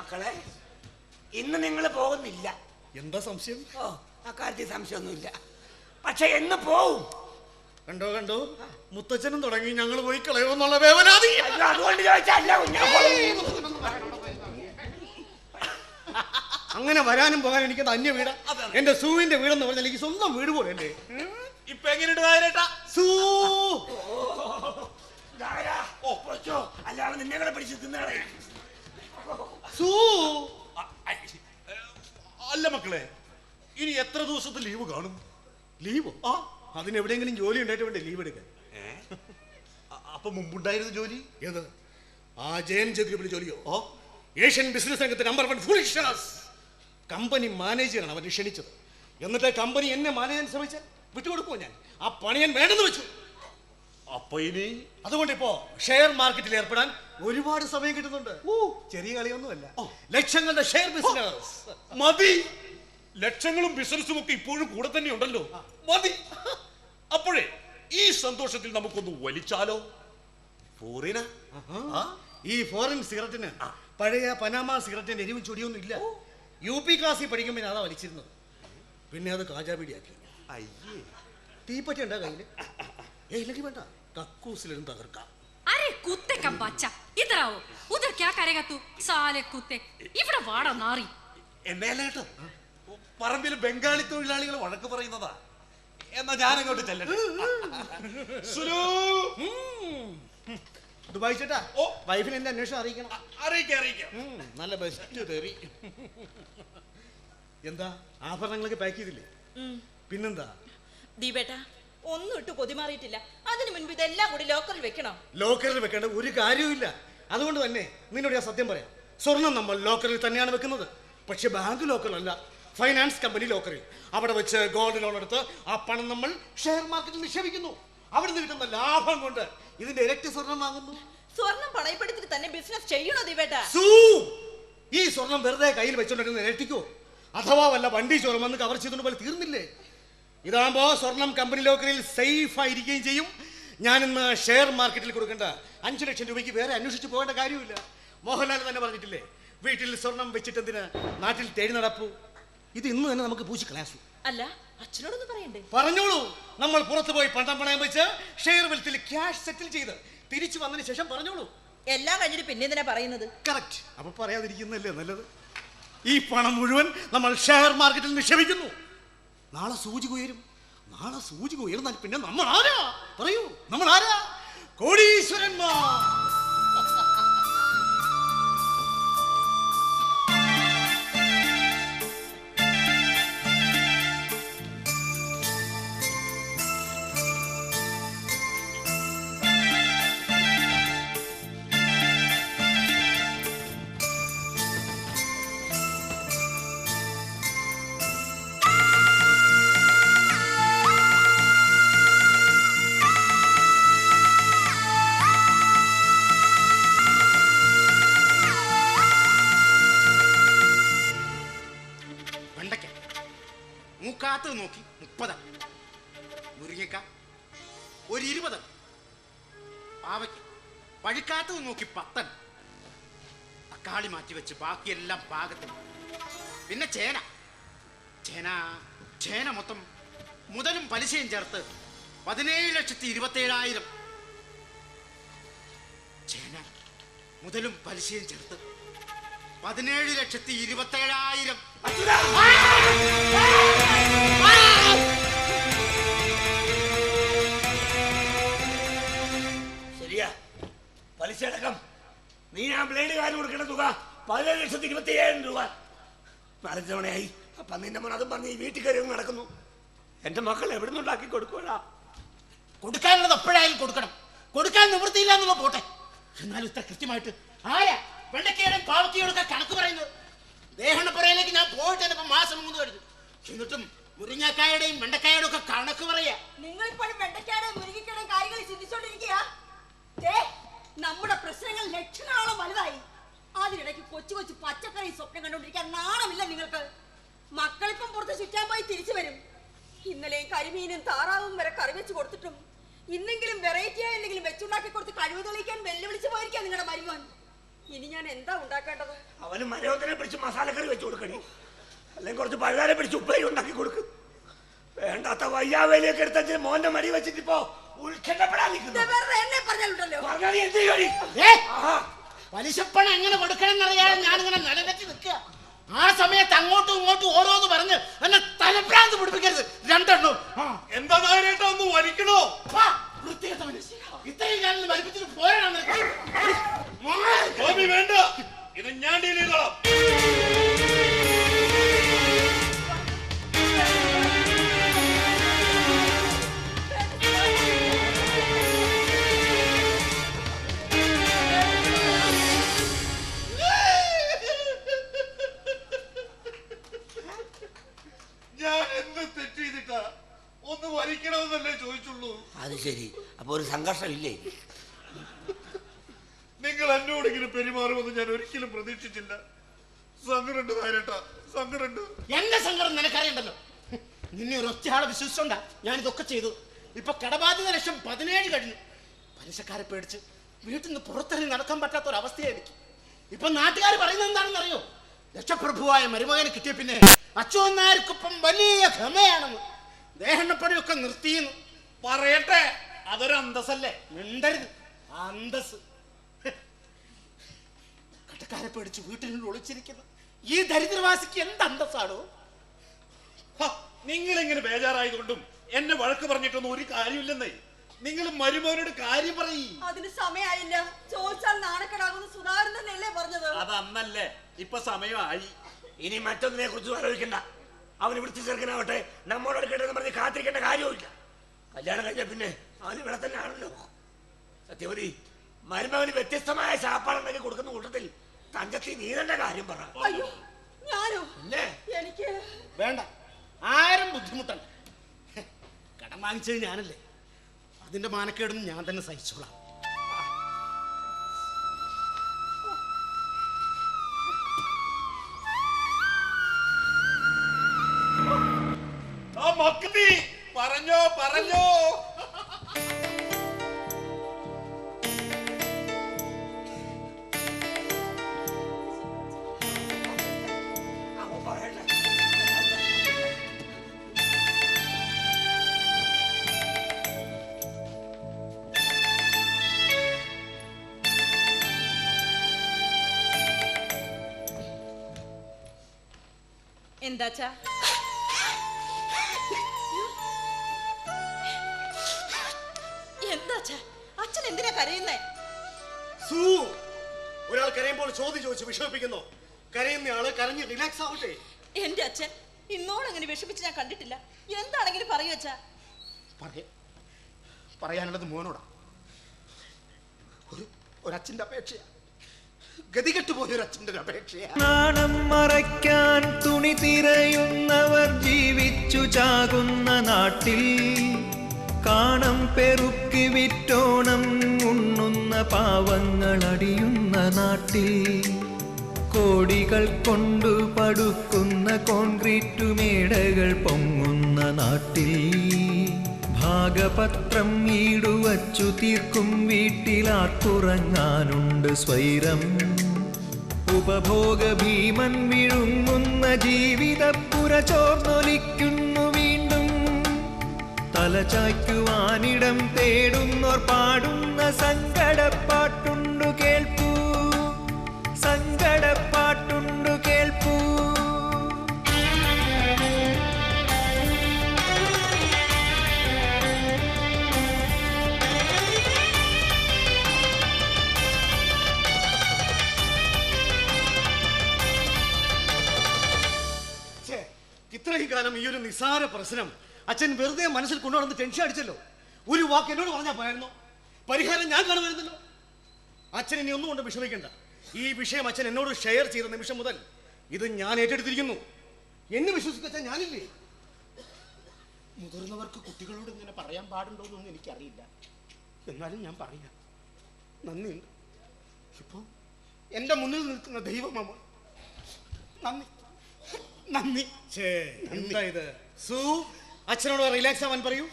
മക്കളെ ഇന്ന് നിങ്ങൾ പോകുന്നില്ല. എന്താ സംശയം? ഓ അക്കാര്യത്തിൽ സംശയമൊന്നുമില്ല. പക്ഷെ എന്ന് പോവും. കണ്ടോ കണ്ടോ? മുത്തച്ഛനും തുടങ്ങി ഞങ്ങൾ പോയി കളയുമെന്നുള്ള വേവനാതി അയ്യോ അതുകൊണ്ട് ചോദിച്ചല്ല കുഞ്ഞാ അങ്ങനെ വരാനും പോകാനും എനിക്ക് അന്യ വീട്. എന്റെ സൂവിന്റെ വീടെന്ന് പറഞ്ഞാൽ എനിക്ക് സ്വന്തം വീട് പോലെ അല്ലേ? ഇപ്പൊ എങ്ങനെയുണ്ട് നായരേട്ടാ? സൂ. ഓ പൊച്ചോ അല്ലാതെ നിന്നെ കൂടെ പിടിച്ച് തിന്നണേ സൂ. അല്ല മക്കളെ ഇനി എത്ര ദിവസത്തെ ലീവ് കാണും? ലീവോ? ആ. അതിന് എവിടെയെങ്കിലും ജോലി ഉണ്ടായിട്ട് വേണ്ടേ ലീവ് എടുക്കാൻ? അപ്പൊ മുമ്പുണ്ടായിരുന്നു ജോലി? ഏത്? ആ ജയൻ ജഗ്രിബിൾ ജോലിയോ? ഓ. ഏഷ്യൻ ബിസിനസ് രംഗത്തെ നമ്പർ വൺ ഫുൾ കമ്പനി മാനേജറാണ് അവൻ ക്ഷണിച്ചത് എന്നിട്ട് കമ്പനി എന്നെ മാനേജൻ ശ്രമിച്ചാൽ വിട്ടുകൊടുക്കുമോ ഞാൻ? ആ പണി ഞാൻ വേണ്ടെന്ന് വെച്ചു. അപ്പൊ ഇനി അതുകൊണ്ട് ഇപ്പോ ഷെയർ മാർക്കറ്റിൽ ഏർപ്പെടാൻ ഒരുപാട് സമയം കിട്ടുന്നുണ്ട്. ഓ. ചെറിയ കളിയൊന്നുമല്ല. ലക്ഷങ്ങളുടെ ഷെയർ ബിസിനസ്. മതി. ലക്ഷങ്ങളും ബിസിനസ്സും ഒക്കെ ഇപ്പോഴും കൂടെ തന്നെ ഉണ്ടല്ലോ. മതി. അപ്പോഴേ ഈ സന്തോഷത്തിൽ നമുക്കൊന്ന് വലിച്ചാലോ? ഫോറിന ഈ ഫോറിൻ സിഗരറ്റിന് പഴയ പനാമ സിഗരറ്റിന്റെ എരിവും ചൊടിയൊന്നും ഇല്ല. യു പി ക്ലാസ്സിൽ പഠിക്കുമ്പോൾ അതാ വലിച്ചിരുന്നത്. പിന്നെ അത് കാജാപിടിയാക്കി അയ്യേ. തീപ്പറ്റി ഉണ്ടാ കയ്യിൽ? ഏ ഇല്ലെങ്കിൽ വേണ്ട. കക്കൂസിലിരുന്ന് തകർക്കാം. का बच्चा इधर आओ उधर क्या കരക तू साले कुत्ते ഇവിടെ വാട നാറി. എന്നേലേട്ടോ പറമ്പിൽ ബംഗാളി തൊഴിലാളികൾ വഴക്ക് പറയുന്നതാ. എന്നാ ഞാൻ അങ്ങോട്ട് ചെല്ലട്ടെ. സുലു. ദുബായ് ചേട്ടാ ഓ. വൈഫിന് എന്റെ അന്വേഷണം അറിയിക്കണം. അറിയിക്കാം അറിയിക്കാം. ഉം, നല്ല ബെസ്റ്റ് തെറി. എന്താ? ആഭരണങ്ങളൊക്കെ പാക്ക് ചെയ്തില്ലേ? പിന്നെന്താ? ദീപേട്ടാ ഒന്നും ഇട്ട് കൊതിമാറിയിട്ടില്ല. അതിനു മുൻപ് ഇതെല്ലാം കൂടി ലോക്കറിൽ വെക്കണം. ലോക്കറിൽ വെക്കേണ്ട ഒരു കാര്യവുമില്ല. അതുകൊണ്ട് തന്നെ നിന്നോട് ഞാൻ സത്യം പറയാം. സ്വർണം നമ്മൾ ലോക്കറിൽ തന്നെയാണ് വെക്കുന്നത്. പക്ഷെ ബാങ്ക് ലോക്കറല്ല ഫൈനാൻസ് കമ്പനി ലോക്കറിൽ. അവിടെ വെച്ച് ഗോൾഡ് ലോൺ എടുത്ത് ആ പണം നമ്മൾ ഷെയർ മാർക്കറ്റിൽ നിക്ഷേപിക്കുന്നു. അവിടെ നിന്ന് കിട്ടുന്ന ലാഭം കൊണ്ട് ഇതിന്റെ ഇരട്ടി സ്വർണം വാങ്ങുന്നു. സ്വർണം പണയപ്പെടുത്തിട്ട് തന്നെ ബിസിനസ് ചെയ്യണോ ദിവേട്ട! ഈ സ്വർണം വെറുതെ കയ്യിൽ വെച്ചോണ്ടിരുന്ന ഇരട്ടിക്കോ? അഥവാ വല്ല വണ്ടി ചോറും വന്ന് കവർ ചെയ്തുകൊണ്ട് പോലെ തീർന്നില്ലേ? ഇതാകുമ്പോ സ്വർണം കമ്പനി ലോക്കറിൽ സേഫ് ആയിരിക്കുകയും ചെയ്യും. ഞാൻ ഇന്ന് ഷെയർ മാർക്കറ്റിൽ കൊടുക്കേണ്ട അഞ്ചു ലക്ഷം രൂപയ്ക്ക് വേറെ അന്വേഷിച്ച് പോകേണ്ട കാര്യമില്ല മോഹൻലാൽ തന്നെ പറഞ്ഞിട്ടില്ലേ വീട്ടിൽ സ്വർണം വെച്ചിട്ടെന്തിന് നാട്ടിൽ തേടി നടപ്പു? ഇത് ഇന്ന് തന്നെ നമുക്ക് പൂശി ക്ലാസ് അല്ല അച്ഛനോടൊന്ന് പറയണ്ടേ? പറഞ്ഞോളൂ. നമ്മൾ പുറത്തു പോയി പണ്ടം പണയം വെച്ച് ഷെയർ വെൽത്തിൽ ക്യാഷ് സെറ്റിൽ ചെയ്ത് തിരിച്ചു വന്നതിന് ശേഷം പറഞ്ഞോളൂ. എല്ലാം കഴിഞ്ഞിട്ട് പിന്നെ തന്നെ പറയുന്നത്? കറക്റ്റ് അപ്പൊ പറയാതിരിക്കുന്നല്ലേ നല്ലത്? ഈ പണം മുഴുവൻ നമ്മൾ ഷെയർ മാർക്കറ്റിൽ നിക്ഷേപിക്കുന്നു. നാളെ സൂചിക ഉയരും. നാളെ സൂചിക ഉയർന്നാൽ പിന്നെ നമ്മൾ ആരാ? പറയൂ നമ്മൾ ആരാ? കോടീശ്വരന്മാർ. പഴുക്കാത്തത് നോക്കി പത്തൻ. തക്കാളി മാറ്റി വെച്ച് ബാക്കിയെല്ലാം പാകത്തിന്. പിന്നെ ചേന. ചേന ചേന മൊത്തം മുതലും പലിശയും ചേർത്ത് പതിനേഴ് ലക്ഷത്തി ഇരുപത്തേഴായിരം. ചേന മുതലും പലിശയും ചേർത്ത് പതിനേഴ് ലക്ഷത്തി ഇരുപത്തേഴായിരം. പലിശ നീ നീ ആ ബ്ലേഡുകാരന് കൊടുക്കേണ്ട തുക പതിനേഴ് ലക്ഷത്തി ഇരുപത്തി ഏഴായിരം രൂപ. നാലഞ്ച് തവണയായി അപ്പൊ നിന്റെ മോൻ അതും പറഞ്ഞ് ഈ വീട്ടിൽ കയറി നടക്കുന്നു. എന്റെ മക്കൾ എവിടെ നിന്നുണ്ടാക്കി കൊടുക്കൂടാ കൊടുക്കാനുള്ളത് എപ്പോഴായാലും കൊടുക്കണം. കൊടുക്കാൻ നിവൃത്തിയില്ല എന്നുള്ള പോട്ടെ. എന്നാലും ഇത്ര കൃത്യമായിട്ട് ആരാ വെണ്ടക്കയുടെ പാവക്കയോടൊക്കെ കണക്ക് പറയുന്നത്? ദേഹണപ്പുറയിലേക്ക് ഞാൻ പോയിട്ട് തന്നെ മാസം മൂന്ന് കഴിഞ്ഞു. എന്നിട്ടും മുരിങ്ങക്കായുടെയും വെണ്ടക്കായുടെയും ഒക്കെ കണക്ക് പറയാ. നിങ്ങളിപ്പോഴും അതിനിടയ്ക്ക് കൊച്ചു കൊച്ചു പച്ചക്കറി സ്വപ്നം കണ്ടുകൊണ്ടിരിക്കാൻ നാണമില്ല നിങ്ങൾക്ക്. മക്കളിപ്പം പുറത്ത് ചുറ്റാൻ പോയി തിരിച്ചു വരും. ഇന്നലെയും കരിമീനും താറാവും വരെ കറി വെച്ച് കൊടുത്തിട്ടും ഇന്നെങ്കിലും വെറൈറ്റി ആയി എന്തെങ്കിലും വെച്ചുണ്ടാക്കി കൊടുത്ത് കഴിവ് തെളിയിക്കാൻ വെല്ലുവിളിച്ച് പോയിരിക്കാം നിങ്ങളുടെ മരുമോൻ. ഇനി ഞാൻ എന്താ ഉണ്ടാക്കേണ്ടത്? അവന് മരവത്തിനെ പിടിച്ച് മസാലക്കറി വെച്ച് കൊടുക്കണി. അല്ലെങ്കിൽ കുറച്ച് പഴുതാരെ പിടിച്ച് ഉപ്പേരി ഉണ്ടാക്കി കൊടുക്കും. വേണ്ടാത്ത വയ്യാവേലിയൊക്കെ എടുത്ത മോന്റെ മടി വെച്ചിട്ട് ഇപ്പോ ഉത്കണ്ഠപ്പെടാൻ ദേ നിൽക്കുന്നു. വെറുതെ എന്നെ പറഞ്ഞാലുണ്ടല്ലോ. പറഞ്ഞാൽ എന്ത് ചെയ്യടി? പലിശപ്പണം എങ്ങനെ കൊടുക്കണം എന്നറിയാതെ ഞാനിങ്ങനെ നിലനിർത്തി നിൽക്കുക. ആ സമയത്ത് അങ്ങോട്ടും ഇങ്ങോട്ടും ഓരോന്ന് പറഞ്ഞ് എന്നെ തലപ്രാന്ത് പിടിപ്പിക്കരുത്. രണ്ടെണ്ണം. എന്താ നായരേട്ടാ ഒന്ന് വലിക്കണോ? വാ, വൃത്തികെട്ട മനുഷ്യ. ഇത്രയും കാലം വലിപ്പിച്ചിട്ട് പോരണം വേണ്ട. ഇത് ഞാൻ ഡീൽ ചെയ്തോളാം. ഒന്ന് വലിക്കണമെന്നല്ലേ ചോദിച്ചുള്ളൂ. അത് ശരി. അപ്പൊ ഒരു സംഘർഷം ഇല്ലേ നിങ്ങൾ എന്നോട് ഇങ്ങനെ പെരുമാറുമെന്ന് ഞാൻ ഒരിക്കലും പ്രതീക്ഷിച്ചില്ല. സങ്കടുണ്ട് നായരേട്ടാ സങ്കടുണ്ട് എന്റെ സങ്കടം നിനക്കറിയണ്ടല്ലോ? നിന്നെ ഒരു ഒറ്റയാളെ വിശ്വസിച്ചോണ്ടാ ഞാൻ ഇതൊക്കെ ചെയ്തു. ഇപ്പൊ കടബാധ്യത ലക്ഷം പതിനേഴ് കഴിഞ്ഞു. പലിശക്കാരെ പേടിച്ച് വീട്ടിൽ നിന്ന് പുറത്തിറങ്ങി നടക്കാൻ പറ്റാത്ത ഒരു അവസ്ഥയായിരിക്കും ഇപ്പൊ നാട്ടുകാർ പറയുന്നത് എന്താണെന്ന് അറിയോ രക്ഷപ്രഭുവായ മരുമകനെ കിട്ടിയ പിന്നെ അച്ഛൻ നായർക്കൊപ്പം വലിയ ക്ഷമയാണെന്ന്. ദേഹണ്ണപ്പണിയൊക്കെ നിർത്തിയെന്ന്. പറയട്ടെ. അതൊരു അന്തസ്സല്ലേ? മിണ്ടരുത്. അന്തസ് കടക്കാരെ പേടിച്ച് വീട്ടിനുള്ളിൽ ഒളിച്ചിരിക്കുന്നു. ഈ ദരിദ്രവാസിക്ക് എന്ത് അന്തസ്സാണോ നിങ്ങൾ ഇങ്ങനെ ബേജാറായതുകൊണ്ടും എന്നെ വഴക്ക് പറഞ്ഞിട്ടൊന്നും ഒരു കാര്യമില്ലെന്നേ. നിങ്ങൾ മരുമോനോട് കാര്യം പറയ്. അതിന് സമയമായില്ല ചോദിച്ചാൽ നാണക്കേടാകുന്ന സുധാകരൻ തന്നെയല്ലേ പറഞ്ഞത്? അത് അന്നല്ലേ ഇപ്പൊ സമയമായി. ഇനി മറ്റൊന്നിനെ കുറിച്ച് ആലോചിക്കണ്ട. അവൻ വിളിച്ചു ചേർക്കനാവട്ടെ നമ്മളോട് കേട്ടെന്ന് പറഞ്ഞ് കാത്തിരിക്കേണ്ട കാര്യവുമില്ല. കല്യാണം കഴിഞ്ഞ പിന്നെ അവൻ ഇവിടെ തന്നെ ആണല്ലോ. സത്യവതി മരുമകന് വ്യത്യസ്തമായ ശാപ്പാടുണ്ടെങ്കിൽ കൊടുക്കുന്ന കൂട്ടത്തിൽ തഞ്ചത്തി നീ തന്നെ കാര്യം പറ. അയ്യോ ഞാനോ? എനിക്ക് വേണ്ട. ആരും ബുദ്ധിമുട്ടണ്ട. കടം വാങ്ങിച്ചത് ഞാനല്ലേ. അതിന്റെ മാനക്കേടും ഞാൻ തന്നെ സഹിച്ചോളാം. എന്താച്ചാ? എന്താച്ചാ? അച്ഛൻ എന്തിനാ കരയുന്നേ? സൂ ഒരാൾ കരയുമ്പോൾ ചോദ്യം ചോദിച്ച് വിഷമിപ്പിക്കുന്നു. കരയുന്നയാൾ കരഞ്ഞ് റിലാക്സ് ആവട്ടെ. എന്റെ അച്ഛൻ ഇന്നോടങ്ങനെ വിഷമിച്ച് ഞാൻ കണ്ടിട്ടില്ല. എന്താണെങ്കിലും പറയൂ അച്ഛാ. പറയാ. പറയാനുള്ളത് മോനോടാ. ഒരു ഒരച്ഛന്റെ അപേക്ഷയാ. ഗതികെട്ടു പോയ ഒരു അച്ഛന്റെ ഒരു അപേക്ഷയാണ് നാണം മറയ്ക്കാൻ തുണി തിരയുന്നവർ ജീവിച്ചു ചാകുന്ന നാട്ടിൽ കാണം പെറുക്കി വിറ്റോണം ഉണ്ണുന്ന പാവങ്ങൾ അടിയുന്ന നാട്ടിൽ കോടികൾ കൊണ്ടു പടുക്കുന്ന കോൺക്രീറ്റ് മേടകൾ പൊങ്ങുന്ന നാട്ടിൽ ഭാഗപത്രം ഈടുവച്ചു തീർക്കും വീട്ടിലാർക്കുറങ്ങാനുണ്ട് സ്വൈരം. ഉപഭോഗ ഭീമൻ വിഴുങ്ങുന്ന ജീവിതപ്പുര ചോർന്നൊലിക്കുന്നു വീണ്ടും. തലചായ്ക്കുവാനിടം തേടുന്നോർ പാടുന്ന സങ്കടപ്പാട്ടുണ്ടു ഇത്രയും കാലം ഈ ഒരു നിസാര പ്രശ്നം അച്ഛൻ വെറുതെ മനസ്സിൽ കൊണ്ടുവന്ന് ടെൻഷൻ അടിച്ചല്ലോ. ഒരു വാക്ക് എന്നോട് പറഞ്ഞാൽ പോയായിരുന്നു? പരിഹാരം ഞാൻ കാണുമായിരുന്നല്ലോ. അച്ഛൻ ഇനി ഒന്നും കൊണ്ട് വിഷമിക്കണ്ട. ഈ വിഷയം അച്ഛൻ എന്നോട് ഷെയർ ചെയ്ത നിമിഷം മുതൽ ഇത് ഞാൻ ഏറ്റെടുത്തിരിക്കുന്നു. എന്നെ വിശ്വസിക്കച്ച ഞാനില്ലേ? മുതിർന്നവർക്ക് കുട്ടികളോട് ഇങ്ങനെ പറയാൻ പാടുണ്ടോ എന്നൊന്നും എനിക്കറിയില്ല. എന്നാലും ഞാൻ പറയാം. നന്ദിയുണ്ട്. ഇപ്പോ എന്റെ മുന്നിൽ നിൽക്കുന്ന ദൈവമാമ നന്ദി. നന്ദി. എന്താ ഇത്? സു അച്ഛനോട് റിലാക്സ് ആവാൻ പറയൂ.